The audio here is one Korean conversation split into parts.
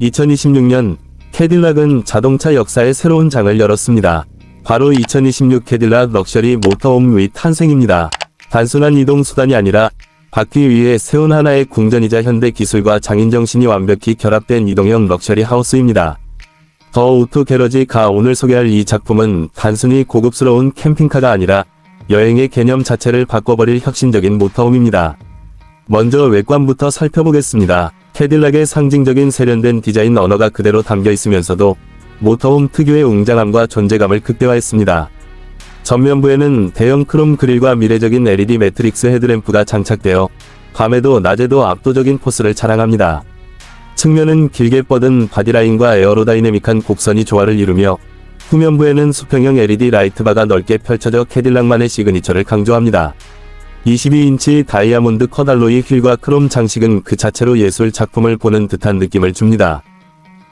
2026년 캐딜락은 자동차 역사의 새로운 장을 열었습니다. 바로 2026 캐딜락 럭셔리 모터홈의 탄생입니다. 단순한 이동 수단이 아니라 바퀴 위에 세운 하나의 궁전이자 현대 기술과 장인 정신이 완벽히 결합된 이동형 럭셔리 하우스입니다. 더 오토 게러지 가 오늘 소개할 이 작품은 단순히 고급스러운 캠핑카가 아니라 여행의 개념 자체를 바꿔버릴 혁신적인 모터홈입니다. 먼저 외관부터 살펴보겠습니다. 캐딜락의 상징적인 세련된 디자인 언어가 그대로 담겨 있으면서도 모터홈 특유의 웅장함과 존재감을 극대화했습니다. 전면부에는 대형 크롬 그릴과 미래적인 LED 매트릭스 헤드램프가 장착되어 밤에도 낮에도 압도적인 포스를 자랑합니다. 측면은 길게 뻗은 바디라인과 에어로다이내믹한 곡선이 조화를 이루며 후면부에는 수평형 LED 라이트바가 넓게 펼쳐져 캐딜락만의 시그니처를 강조합니다. 22인치 다이아몬드 컷 알로이 휠과 크롬 장식은 그 자체로 예술 작품을 보는 듯한 느낌을 줍니다.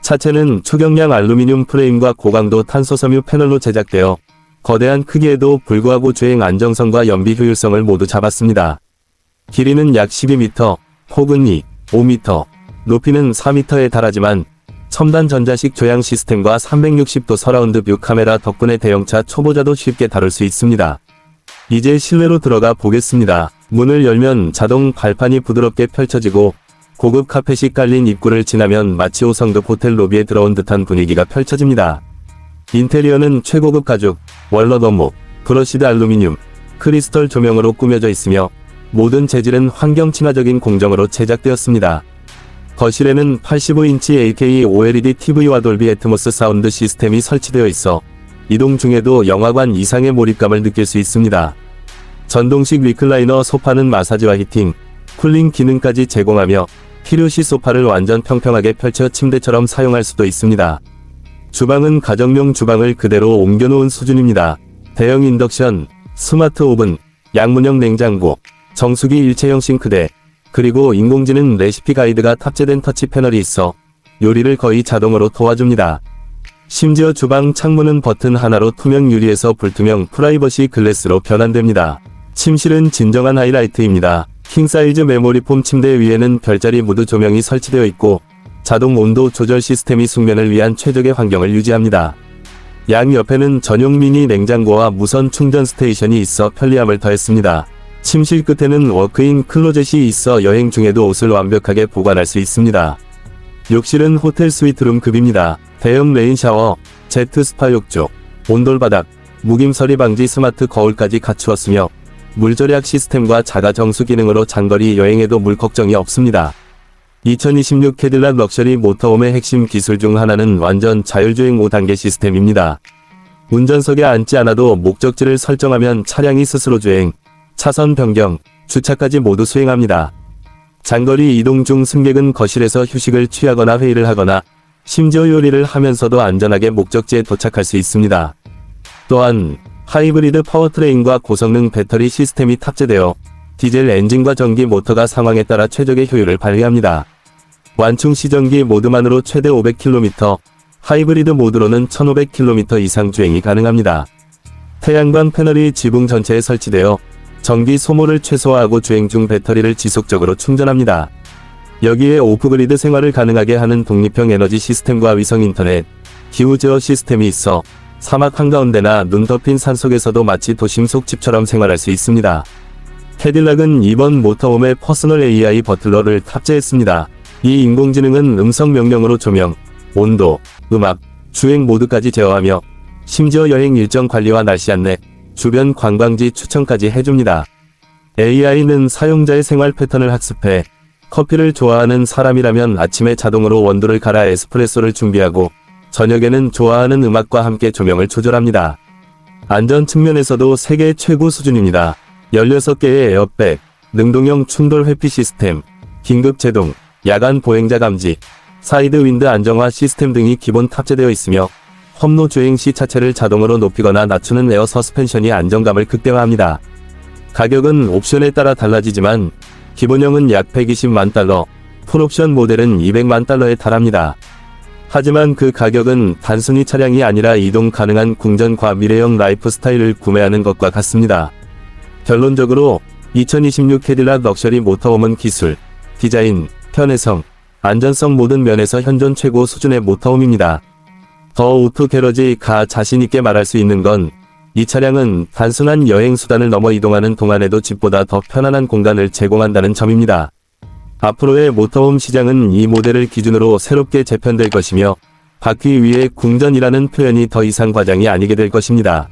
차체는 초경량 알루미늄 프레임과 고강도 탄소 섬유 패널로 제작되어 거대한 크기에도 불구하고 주행 안정성과 연비 효율성을 모두 잡았습니다. 길이는 약 12m, 폭은 2, 5m, 높이는 4m에 달하지만 첨단 전자식 조향 시스템과 360도 서라운드 뷰 카메라 덕분에 대형차 초보자도 쉽게 다룰 수 있습니다. 이제 실내로 들어가 보겠습니다. 문을 열면 자동 발판이 부드럽게 펼쳐지고 고급 카펫이 깔린 입구를 지나면 마치 5성급 호텔 로비에 들어온 듯한 분위기가 펼쳐집니다. 인테리어는 최고급 가죽, 월넛 원목, 브러시드 알루미늄, 크리스털 조명으로 꾸며져 있으며 모든 재질은 환경 친화적인 공정으로 제작되었습니다. 거실에는 85인치 AK OLED TV와 돌비 애트모스 사운드 시스템이 설치되어 있어 이동 중에도 영화관 이상의 몰입감을 느낄 수 있습니다. 전동식 리클라이너 소파는 마사지와 히팅, 쿨링 기능까지 제공하며 필요시 소파를 완전 평평하게 펼쳐 침대처럼 사용할 수도 있습니다. 주방은 가정용 주방을 그대로 옮겨놓은 수준입니다. 대형 인덕션, 스마트 오븐, 양문형 냉장고, 정수기 일체형 싱크대, 그리고 인공지능 레시피 가이드가 탑재된 터치 패널이 있어 요리를 거의 자동으로 도와줍니다. 심지어 주방 창문은 버튼 하나로 투명 유리에서 불투명 프라이버시 글래스로 변환됩니다. 침실은 진정한 하이라이트입니다. 킹사이즈 메모리 폼 침대 위에는 별자리 무드 조명이 설치되어 있고 자동 온도 조절 시스템이 숙면을 위한 최적의 환경을 유지합니다. 양 옆에는 전용 미니 냉장고와 무선 충전 스테이션이 있어 편리함을 더했습니다. 침실 끝에는 워크인 클로젯이 있어 여행 중에도 옷을 완벽하게 보관할 수 있습니다. 욕실은 호텔 스위트룸 급입니다. 대형 레인 샤워, 제트 스파 욕조, 온돌 바닥, 무김 서리 방지 스마트 거울까지 갖추었으며 물 절약 시스템과 자가 정수 기능으로 장거리 여행에도 물 걱정이 없습니다. 2026 캐딜락 럭셔리 모터홈의 핵심 기술 중 하나는 완전 자율주행 5단계 시스템입니다. 운전석에 앉지 않아도 목적지를 설정하면 차량이 스스로 주행, 차선 변경, 주차까지 모두 수행합니다. 장거리 이동 중 승객은 거실에서 휴식을 취하거나 회의를 하거나 심지어 요리를 하면서도 안전하게 목적지에 도착할 수 있습니다. 또한 하이브리드 파워트레인과 고성능 배터리 시스템이 탑재되어 디젤 엔진과 전기 모터가 상황에 따라 최적의 효율을 발휘합니다. 완충 시전기 모드만으로 최대 500km, 하이브리드 모드로는 1500km 이상 주행이 가능합니다. 태양광 패널이 지붕 전체에 설치되어 전기 소모를 최소화하고 주행 중 배터리를 지속적으로 충전합니다. 여기에 오프그리드 생활을 가능하게 하는 독립형 에너지 시스템과 위성 인터넷, 기후 제어 시스템이 있어 사막 한가운데나 눈 덮인 산속에서도 마치 도심 속 집처럼 생활할 수 있습니다. 캐딜락은 이번 모터홈에 퍼스널 AI 버틀러를 탑재했습니다. 이 인공지능은 음성 명령으로 조명, 온도, 음악, 주행 모드까지 제어하며 심지어 여행 일정 관리와 날씨 안내, 주변 관광지 추천까지 해줍니다. AI는 사용자의 생활 패턴을 학습해 커피를 좋아하는 사람이라면 아침에 자동으로 원두를 갈아 에스프레소를 준비하고 저녁에는 좋아하는 음악과 함께 조명을 조절합니다. 안전 측면에서도 세계 최고 수준입니다. 16개의 에어백, 능동형 충돌 회피 시스템, 긴급 제동, 야간 보행자 감지, 사이드 윈드 안정화 시스템 등이 기본 탑재되어 있으며 험로 주행 시 차체를 자동으로 높이거나 낮추는 에어 서스펜션이 안정감을 극대화합니다. 가격은 옵션에 따라 달라지지만 기본형은 약 120만 달러, 풀옵션 모델은 200만 달러에 달합니다. 하지만 그 가격은 단순히 차량이 아니라 이동 가능한 궁전과 미래형 라이프 스타일을 구매하는 것과 같습니다. 결론적으로 2026 캐딜락 럭셔리 모터홈은 기술, 디자인, 편의성, 안전성 모든 면에서 현존 최고 수준의 모터홈입니다. 더 오토 게러지 가 자신있게 말할 수 있는 건 이 차량은 단순한 여행 수단을 넘어 이동하는 동안에도 집보다 더 편안한 공간을 제공한다는 점입니다. 앞으로의 모터홈 시장은 이 모델을 기준으로 새롭게 재편될 것이며 바퀴 위에 궁전이라는 표현이 더 이상 과장이 아니게 될 것입니다.